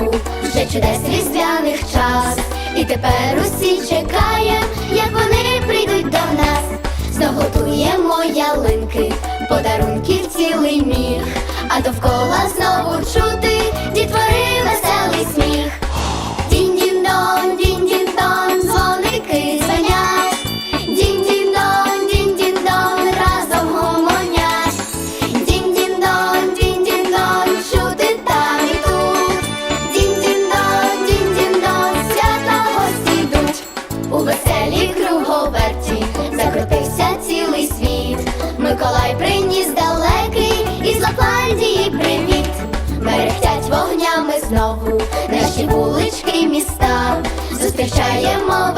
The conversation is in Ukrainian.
ранку, вже чудес різдвяних час. І тепер усі чекає, як вони прийдуть до нас. Знаготуємо ялинки, подарунків цілий міг, а довкола знову Миколай приніс далекий із Лапландії привіт. Мерехтять вогнями знову наші вулички міста. Зустрічаємо